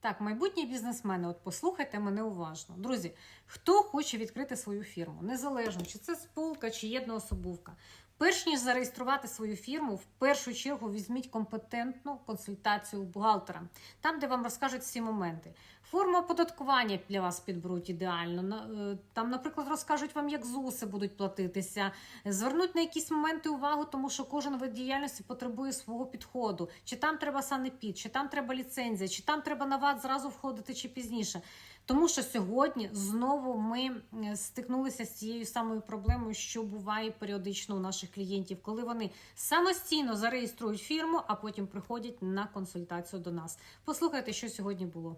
Так, майбутні бізнесмени, от послухайте мене уважно. Друзі, хто хоче відкрити свою фірму, незалежно, чи це спілка, чи єдноособовка. Перш ніж зареєструвати свою фірму, в першу чергу візьміть компетентну консультацію бухгалтера, там, де вам розкажуть всі моменти. Форма оподаткування для вас підберуть ідеально. Е, Там, наприклад, розкажуть вам, як ЗУСи будуть платитися. Звернуть на якісь моменти увагу, тому що кожен вид діяльності потребує свого підходу. Чи там треба санепід, чи там треба ліцензія, чи там треба на ВАТ зразу входити, чи пізніше. Тому що сьогодні знову ми стикнулися з цією самою проблемою, що буває періодично у наших клієнтів, коли вони самостійно зареєструють фірму, а потім приходять на консультацію до нас. Послухайте, що сьогодні було.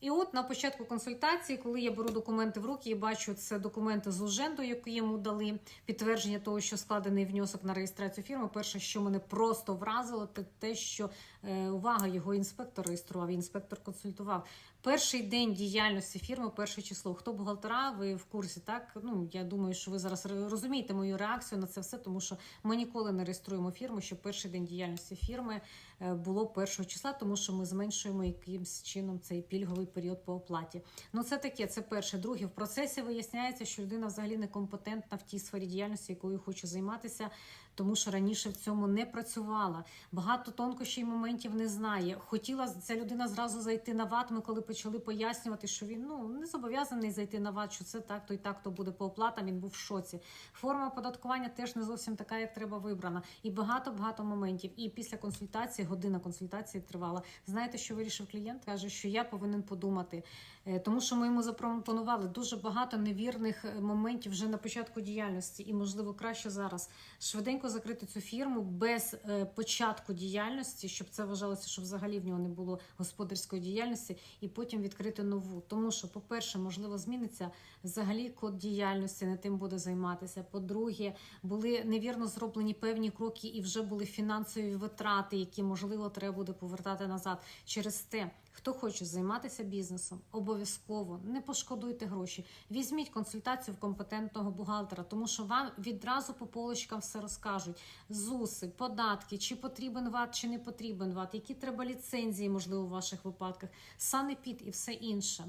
І от на початку консультації, коли я беру документи в руки і бачу це документи з уженду, які йому дали, підтвердження того, що складений внесок на реєстрацію фірми. Перше, що мене просто вразило, це те, що е, увага його інспектор реєстрував, інспектор консультував. Перший день діяльності фірми, перше число. Хто бухгалтера, ви в курсі, так? Ну я думаю, що ви зараз розумієте мою реакцію на це все, тому що ми ніколи не реєструємо фірму, що перший день діяльності фірми е, було першого числа, тому що ми зменшуємо якимсь чином цей пільговий період по оплаті. Ну це таке, це перше. Друге, в процесі виясняється, що людина взагалі некомпетентна в тій сфері діяльності, якою хоче займатися, тому що раніше в цьому не працювала. Багато тонкощів і моментів не знає. Хотіла ця людина зразу зайти на ВАТ. Ми коли почали пояснювати, що він ну не зобов'язаний зайти на ВАТ, що це так, то і так то буде по оплатам. Він був в шоці. Форма оподаткування теж не зовсім така, як треба вибрана. І багато багато моментів. І після консультації, година консультації тривала. Знаєте, що вирішив клієнт? каже, що я повинен подумати, Е, тому що ми йому запропонували дуже багато невірних е, моментів вже на початку діяльності, і можливо краще зараз швиденько закрити цю фірму без е, початку діяльності, щоб це вважалося, що взагалі в нього не було господарської діяльності, і потім відкрити нову. Тому що, по-перше, можливо, зміниться взагалі код діяльності, не тим буде займатися. По-друге, були невірно зроблені певні кроки, і вже були фінансові витрати, які можливо треба буде повертати назад. Через те, хто хоче займатися бізнесом, обов'язково не пошкодуйте гроші. Візьміть консультацію в компетентного бухгалтера, тому що вам відразу по полочкам все розкажуть: ЗУСи, податки, чи потрібен ВАТ, чи не потрібен ВАТ, які треба ліцензії, можливо, у ваших випадках, санепід і все інше.